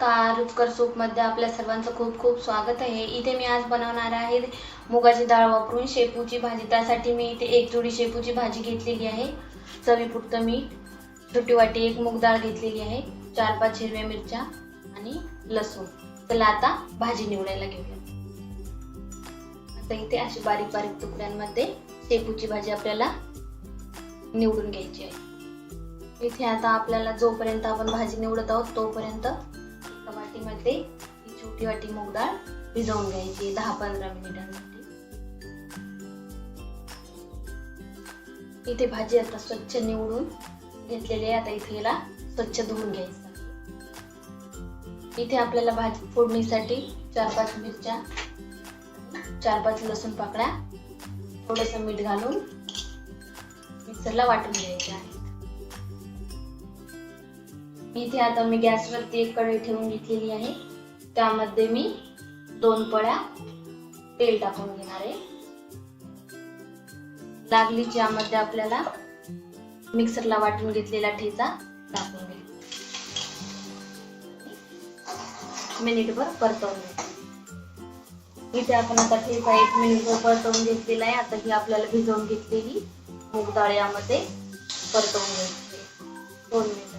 नमस्कार रुचकर सूपमध्ये आपल्या सर्वांचं खूप खूप स्वागत आहे. इथे मी आज बनवणार आहे मुगाची डाळ वापरून शेपूची भाजी. त्यासाठी मी इथे एक जोडी शेपूची भाजी घेतलेली आहे. चवीपुरतं मीठ छोटी वाटी एक मूग डाळ घेतलेली आहे चार पाच हिरव्या मिरच्या आणि लसूण. चला आता भाजी निवडायला घेऊया. आता इथे अशी बारीक बारीक तुकड्यांमध्ये शेपूची भाजी आपल्याला निवडून घ्यायची आहे. इथे आता आपल्याला जोपर्यंत आपण भाजी निवडत आहोत तोपर्यंत वाटीमध्ये ही छोटी वाटी मूग डाळ भिजवून घ्यायची दहा पंधरा मिनिटांसाठी इथे भाजी आता स्वच्छ निवडून घेतलेली आहे आता इथे याला स्वच्छ धुवून घ्यायचं इथे आपल्याला भाजी फोडणीसाठी चार पाच मिरच्या चार पाच लसूण पाकळ्या थोडस मीठ घालून मिक्सरला वाटून घ्यायचे आहे. इथे आता मी गॅसवरती एक कढई ठेवून घेतलेली आहे. त्यामध्ये मी दोन पळ्या तेल टाकून घेणार आहे. लागली ज्यामध्ये आपल्याला मिक्सरला वाटून घेतलेला ठेचा टाकून घे मिनिटभर परतवून इथे आपण आता ठेचा एक मिनिटभर परतवून घेतलेला आहे. आता ही आपल्याला भिजवून घेतलेली मूग डाळ यामध्ये परतवून घ्यायची दोन मिनिट.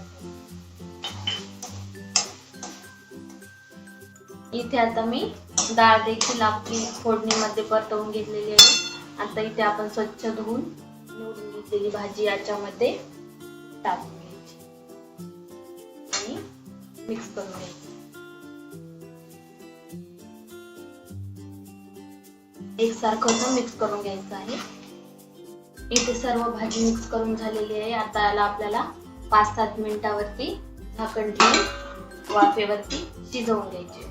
इथे आता मी डाळ देखील आपली फोडणीमध्ये परतवून घेतलेली आहे. आता इथे आपण स्वच्छ धुवून निवडून घेतलेली भाजी याच्यामध्ये टाकून घ्यायची. आणि मिक्स करून घ्यायची. एकसारखं मिक्स करून घ्यायचं आहे. इथे सर्व भाजी मिक्स करून झालेली आहे. आता याला आपल्याला पाच सात मिनिटावरती झाकण ठेवून वाफेवरती शिजवून घ्यायची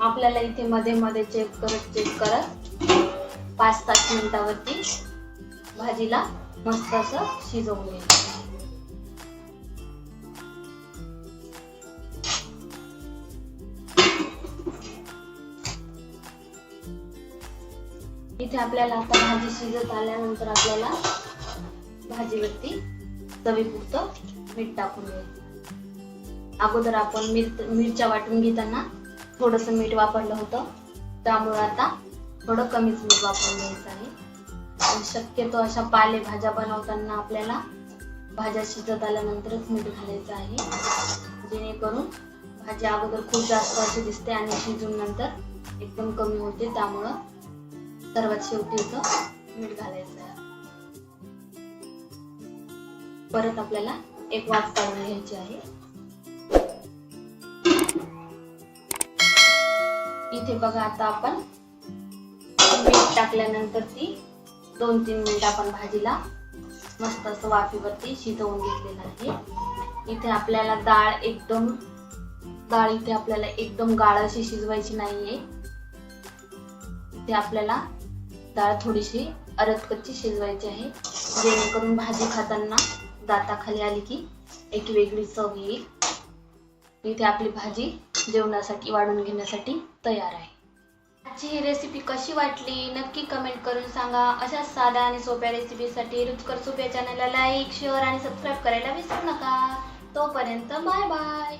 आपल्याला इथे मध्ये मध्ये चेक करत चेक करत पाच सात मिनिटावरती भाजीला मस्त असं शिजवून घ्यायचं. इथे आपल्याला आता भाजी शिजत आल्यानंतर आपल्याला भाजीवरती चवीपुरतं मीठ टाकून घ्यायचं. अगोदर आपण मिर मिरच्या वाटून घेताना थोडस मीठ वापरलं होतं. त्यामुळे आता थोडं कमीच मीठ वापरून घ्यायचं आहे. आणि शक्यतो अशा पालेभाज्या बनवताना आपल्याला भाज्या शिजत आल्यानंतरच मीठ घालायचं आहे. जेणेकरून भाजी अगोदर खूप जास्त अशी दिसते आणि शिजून नंतर एकदम कमी होते. त्यामुळं सर्वात शेवटी इथं मीठ घालायचं आहे. परत आपल्याला एक वाफ काढून घ्यायची आहे. इथे बघा आता आपण. मीठ टाकल्यानंतर ती दोन तीन मिनिट आपण भाजीला मस्त असं वाफेवरती शिजवून घेतलेलं आहे. इथे आपल्याला डाळ एकदम डाळ इथे आपल्याला एकदम गाळ अशी शिजवायची नाहीये. इथे आपल्याला डाळ थोडीशी अरदकच्ची शिजवायची आहे. जेणेकरून भाजी खाताना दाताखाली आली की एक वेगळी चव येईल. इथे आपली भाजी जेवणासाठी वाढून घेण्यासाठी तयार आहे. आजची ही रेसिपी कशी वाटली नक्की कमेंट करून सांगा. अशा साध्या आणि सोप्या रेसिपीसाठी रुचकर सोप्या चॅनलला लाईक शेअर आणि सबस्क्राईब करायला विसरू नका. तोपर्यंत बाय बाय